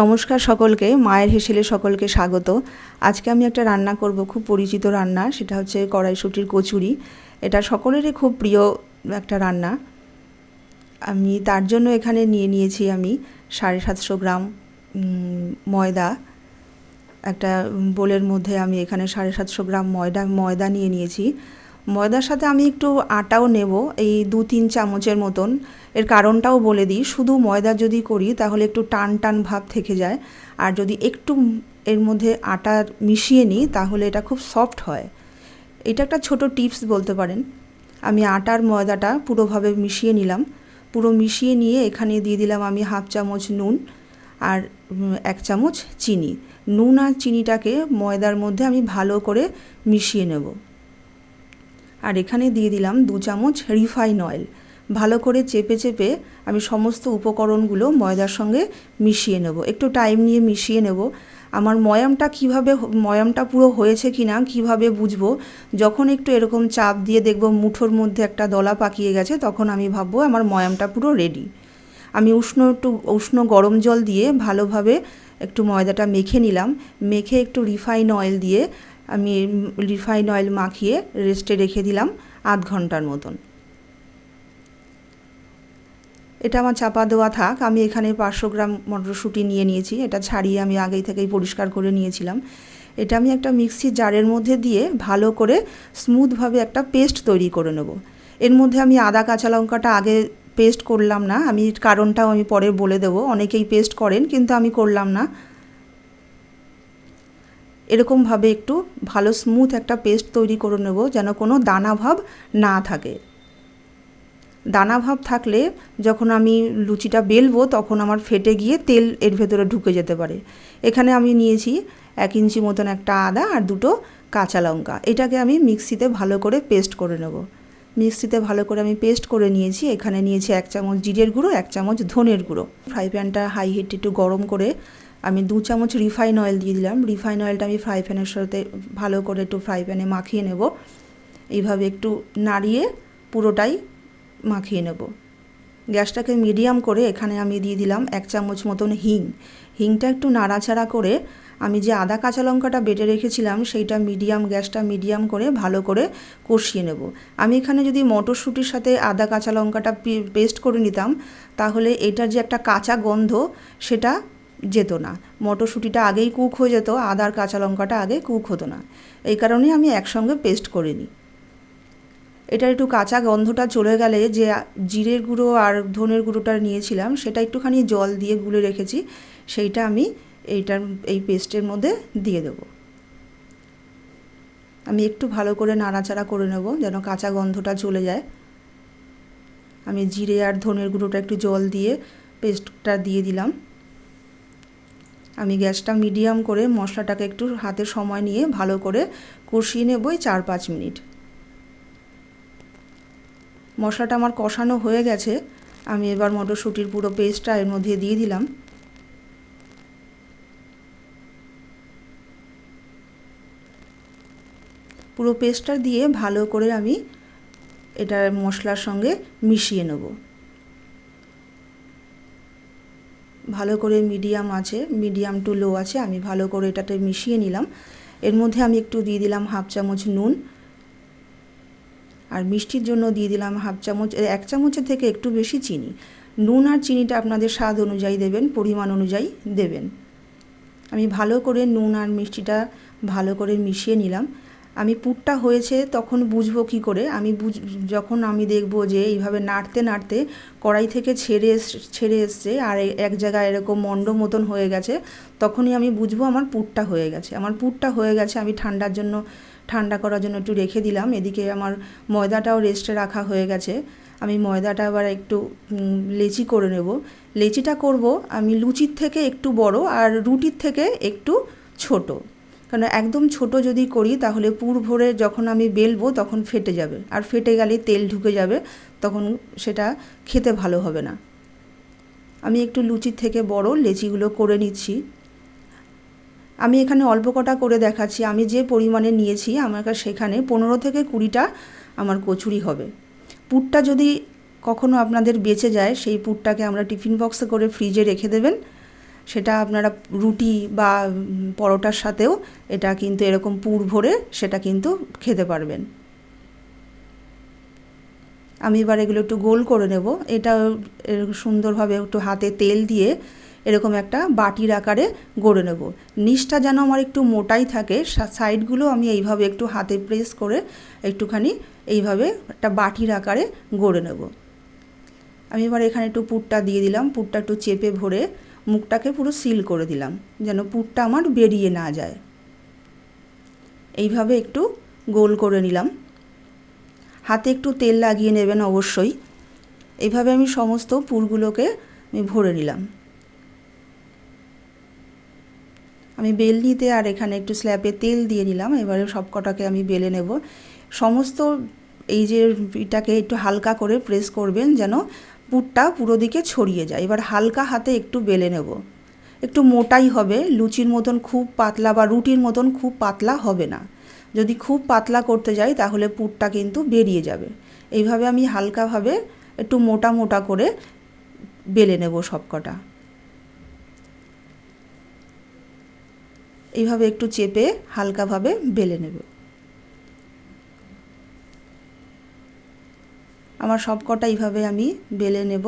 নমস্কার সকলকে, মায়ের হেসেলে সকলকে স্বাগত। আজকে আমি একটা রান্না করব, খুব পরিচিত রান্না, সেটা হচ্ছে কড়াইশুটির কচুরি। এটা সকলেরই খুব প্রিয় একটা রান্না। আমি তার জন্য এখানে নিয়ে নিয়েছি আমি সাড়ে সাতশো গ্রাম ময়দা। একটা বোলের মধ্যে আমি এখানে সাড়ে সাতশো গ্রাম ময়দা ময়দা নিয়ে নিয়েছি। ময়দার সাথে আমি একটু আটাও নেব, এই দু তিন চামচের মতন। এর কারণটাও বলে দিই, শুধু ময়দা যদি করি তাহলে একটু টান টান ভাব থেকে যায়। আর যদি একটু এর মধ্যে আটা মিশিয়ে নিই তাহলে এটা খুব সফট হয়। এটা একটা ছোট টিপস বলতে পারেন। আমি আটার ময়দাটা পুরোভাবে মিশিয়ে নিলাম। পুরো মিশিয়ে নিয়ে এখানে দিয়ে দিলাম আমি হাফ চামচ নুন আর এক চামচ চিনি। নুন আর চিনিটাকে ময়দার মধ্যে আমি ভালো করে মিশিয়ে নেব। আর এখানে দিয়ে দিলাম দু চামচ রিফাইন অয়েল। ভালো করে চেপে চেপে আমি সমস্ত উপকরণগুলো ময়দার সঙ্গে মিশিয়ে নেব। একটু টাইম নিয়ে মিশিয়ে নেব। আমার ময়ামটা কীভাবে ময়ামটা পুরো হয়েছে কি না কীভাবে বুঝব? যখন একটু এরকম চাপ দিয়ে দেখব মুঠোর মধ্যে একটা দলা পাকিয়ে গেছে, তখন আমি ভাববো আমার ময়ামটা পুরো রেডি আমি উষ্ণ একটু উষ্ণ গরম জল দিয়ে ভালোভাবে একটু ময়দাটা মেখে নিলাম। মেখে একটু রিফাইন অয়েল দিয়ে আমি রিফাইন অয়েল মাখিয়ে রেস্টে রেখে দিলাম আধ ঘণ্টার মতন। এটা আমার চাপা দেওয়া থাক, আমি এখানে পাঁচশো গ্রাম মটরশুঁটি নিয়ে নিয়েছি, এটা ছাড়িয়ে আমি আগেই থেকেই পরিষ্কার করে নিয়েছিলাম। এটা আমি একটা মিক্সি জারের মধ্যে দিয়ে ভালো করে স্মুথভাবে একটা পেস্ট তৈরি করে নেব। এর মধ্যে আমি আদা, কাঁচা লঙ্কাটা আগে পেস্ট করলাম না, আমি কারণটাও আমি পরে বলে দেবো, অনেকেই পেস্ট করেন কিন্তু আমি করলাম না। এরকমভাবে একটু ভালো স্মুথ একটা পেস্ট তৈরি করে নেব, যেন কোনো দানা ভাব না থাকে। দানা ভাব থাকলে যখন আমি লুচিটা বেলবো, তখন আমার ফেটে গিয়ে তেল এর ভেতরে ঢুকে যেতে পারে। এখানে আমি নিয়েছি এক ইঞ্চি মতন একটা আদা আর দুটো কাঁচা লঙ্কা। এটাকে আমি মিক্সিতে ভালো করে পেস্ট করে নেব। মিক্সিতে ভালো করে আমি পেস্ট করে নিয়েছি। এখানে নিয়েছি এক চামচ জিরের গুঁড়ো, এক চামচ ধনের গুঁড়ো। ফ্রাই প্যানটা হাই হিট একটু গরম করে আমি দু চামচ রিফাইন অয়েল দিয়ে দিলাম। রিফাইন অয়েলটা আমি ফ্রাই প্যানের সাথে ভালো করে একটু ফ্রাই প্যানে মাখিয়ে নেব। এইভাবে একটু নাড়িয়ে পুরোটাই মাখিয়ে নেব। গ্যাসটাকে মিডিয়াম করে এখানে আমি দিয়ে দিলাম এক চামচ মতন হিং। হিংটা একটু নাড়াচাড়া করে আমি যে আদা কাঁচা লঙ্কাটা বেটে রেখেছিলাম, সেইটা মিডিয়াম গ্যাসটা মিডিয়াম করে ভালো করে কষিয়ে নেব। আমি এখানে যদি মটরশুঁটির সাথে আদা কাঁচা লঙ্কাটা পেস্ট করে নিতাম, তাহলে এটার যে একটা কাঁচা গন্ধ, সেটা যেত না। মটরশুঁটিটা আগেই কুক হয়ে যেত, আদার কাঁচা লঙ্কাটা আগে কুক হতো না। এই কারণেই আমি একসঙ্গে পেস্ট করে নিই এটার একটু কাঁচা গন্ধটা চলে গেলে যে জিরের গুঁড়ো আর ধনের গুঁড়োটা নিয়েছিলাম, সেটা একটুখানি জল দিয়ে গুলে রেখেছি, সেইটা আমি এইটার, এই পেস্টের মধ্যে দিয়ে দেবো। আমি একটু ভালো করে নাড়াচাড়া করে নেব যেন কাঁচা গন্ধটা চলে যায়। আমি জিরে আর ধনের গুঁড়োটা একটু জল দিয়ে পেস্টটা দিয়ে দিলাম। আমি গ্যাসটা মিডিয়াম করে মশলাটাকে একটু হাতে সময় নিয়ে ভালো করে কষিয়ে নেবই চার পাঁচ মিনিট। মশলাটা আমার কষানো হয়ে গেছে। আমি এবার মটরশুঁটির পুরো পেস্টটা এর মধ্যে দিয়ে দিলাম। পুরো পেস্টটা দিয়ে ভালো করে আমি এটা মশলার সঙ্গে মিশিয়ে নেব। ভালো করে মিডিয়াম আছে, মিডিয়াম টু লো আছে, আমি ভালো করে এটাতে মিশিয়ে নিলাম। এর মধ্যে আমি একটু দিয়ে দিলাম হাফ চামচ নুন। আর মিষ্টির জন্য দিয়ে দিলাম হাফ চামচ এক চামচের থেকে একটু বেশি চিনি। নুন আর চিনিটা আপনাদের স্বাদ অনুযায়ী দেবেন, পরিমাণ অনুযায়ী দেবেন। আমি ভালো করে নুন আর মিষ্টিটা ভালো করে মিশিয়ে নিলাম। আমি পুরটা হয়েছে তখন বুঝব কি করে? আমি বুঝ, যখন আমি দেখব যে এইভাবে নাড়তে নাড়তে কড়াই থেকে ছেড়ে ছেড়ে এসছে আর এক জায়গায় এরকম মণ্ড মতন হয়ে গেছে, তখনই আমি বুঝব আমার পুরটা হয়ে গেছে। আমার পুরটা হয়ে গেছে, আমি ঠান্ডার জন্য, ঠান্ডা করার জন্য একটু রেখে দিলাম। এদিকে আমার ময়দাটাও রেস্টে রাখা হয়ে গেছে। আমি ময়দাটা আবার একটু লেচি করে নেব। লেচিটা করব আমি লুচির থেকে একটু বড় আর রুটির থেকে একটু ছোট। কারণ একদম ছোট যদি করি তাহলে পুর ভরে যখন আমি বেলবো তখন ফেটে যাবে। আর ফেটে গেলে তেল ঢুকে যাবে, তখন সেটা খেতে ভালো হবে না। আমি একটু লুচির থেকে বড় লেচিগুলো করে নিচ্ছি। আমি এখানে অল্প কটা করে দেখাচ্ছি। আমি যে পরিমাণে নিয়েছি আমার সেখানে পনেরো থেকে কুড়িটা আমার কচুরি হবে। পুরটা যদি কখনো আপনাদের বেঁচে যায়, সেই পুরটাকে আমরা টিফিন বক্সে করে ফ্রিজে রেখে দেবেন। সেটা আপনারা রুটি বা পরোটার সাথেও এটা কিন্তু এরকম পুর ভরে সেটা কিন্তু খেতে পারবেন। আমি এবার এগুলো একটু গোল করে নেব। এটা সুন্দরভাবে একটু হাতে তেল দিয়ে এরকম একটা বাটির আকারে গড়ে নেব। নিচটা যেন আমার একটু মোটাই থাকে সাইডগুলো আমি এইভাবে একটু হাতে প্রেস করে একটুখানি এইভাবে একটা বাটির আকারে গড়ে নেব। আমি এবার এখানে একটু পুরটা দিয়ে দিলাম। পুরটা একটু চেপে ভরে মুখটাকে পুরো সিল করে দিলাম, যেন পুরটা আমার বেরিয়ে না যায়। এইভাবে একটু গোল করে নিলাম। হাতে একটু তেল লাগিয়ে নেবেন অবশ্যই। এইভাবে আমি সমস্ত পুরগুলোকে আমি ভরে নিলাম। আমি বেলনিতে আর এখানে একটু স্ল্যাপে তেল দিয়ে নিলাম, এবারে সব কটাকে আমি বেলে নেব। সমস্ত এই যে এটাকে একটু হালকা করে প্রেস করবেন যেন পুরটা পুরো দিকে ছড়িয়ে যায়। এবার হালকা হাতে একটু বেলে নেব। একটু মোটাই হবে, লুচির মতন খুব পাতলা বা রুটির মতন খুব পাতলা হবে না। যদি খুব পাতলা করতে যাই, তাহলে পুরটা কিন্তু বেরিয়ে যাবে। এইভাবে আমি হালকাভাবে একটু মোটা মোটা করে বেলে নেব সবকটা। এইভাবে একটু চেপে হালকাভাবে বেলে নেব। আমার সবকটা এইভাবে আমি বেলে নেব।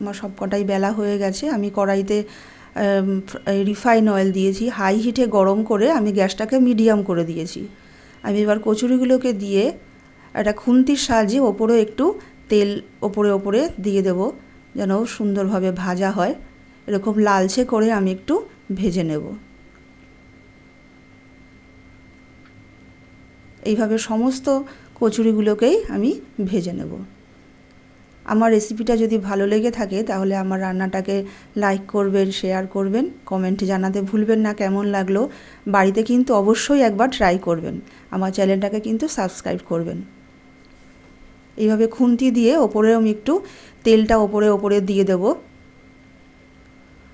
আমার সবকটাই বেলা হয়ে গেছে। আমি কড়াইতে রিফাইন অয়েল দিয়েছি। হাই হিটে গরম করে আমি গ্যাসটাকে মিডিয়াম করে দিয়েছি। আমি এবার কচুরিগুলোকে দিয়ে একটা খুন্তির সাহায্যে ওপরে একটু তেল ওপরে ওপরে দিয়ে দেব যেন সুন্দরভাবে ভাজা হয়। এরকম লালচে করে আমি একটু ভেজে নেব। এইভাবে সমস্ত কচুরিগুলোকেই আমি ভেজে নেব। আমার রেসিপিটা যদি ভালো লেগে থাকে, তাহলে আমার রান্নাটাকে লাইক করবেন শেয়ার করবেন কমেন্টে জানাতে ভুলবেন না, কেমন লাগল বাড়িতে কিন্তু অবশ্যই একবার ট্রাই করবেন। আমার চ্যানেলটাকে কিন্তু সাবস্ক্রাইব করবেন। এইভাবে খুন্তি দিয়ে ওপরে আমি একটু তেলটা ওপরে ওপরে দিয়ে দেব।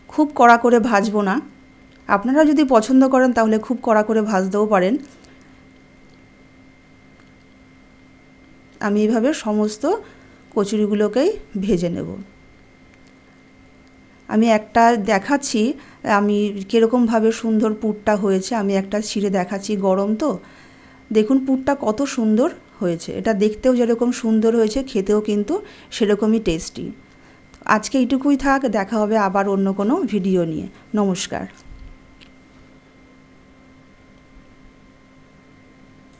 খুব কড়া করে ভাজবো না। আপনারা যদি পছন্দ করেন, তাহলে খুব কড়া করে ভাজতেও পারেন। আমি এইভাবে সমস্ত কচুরিগুলোকেই ভেজে নেব। আমি একটা দেখাচ্ছি, আমি কীরকমভাবে সুন্দর পুরটা হয়েছে, আমি একটা ছিঁড়ে দেখাচ্ছি, গরম তো। দেখুন পুরটা কত সুন্দর হয়েছে। এটা দেখতেও যেরকম সুন্দর হয়েছে, খেতেও কিন্তু সেরকমই টেস্টি আজকে এইটুকুই থাক, দেখা হবে আবার অন্য কোনো ভিডিও নিয়ে। নমস্কার।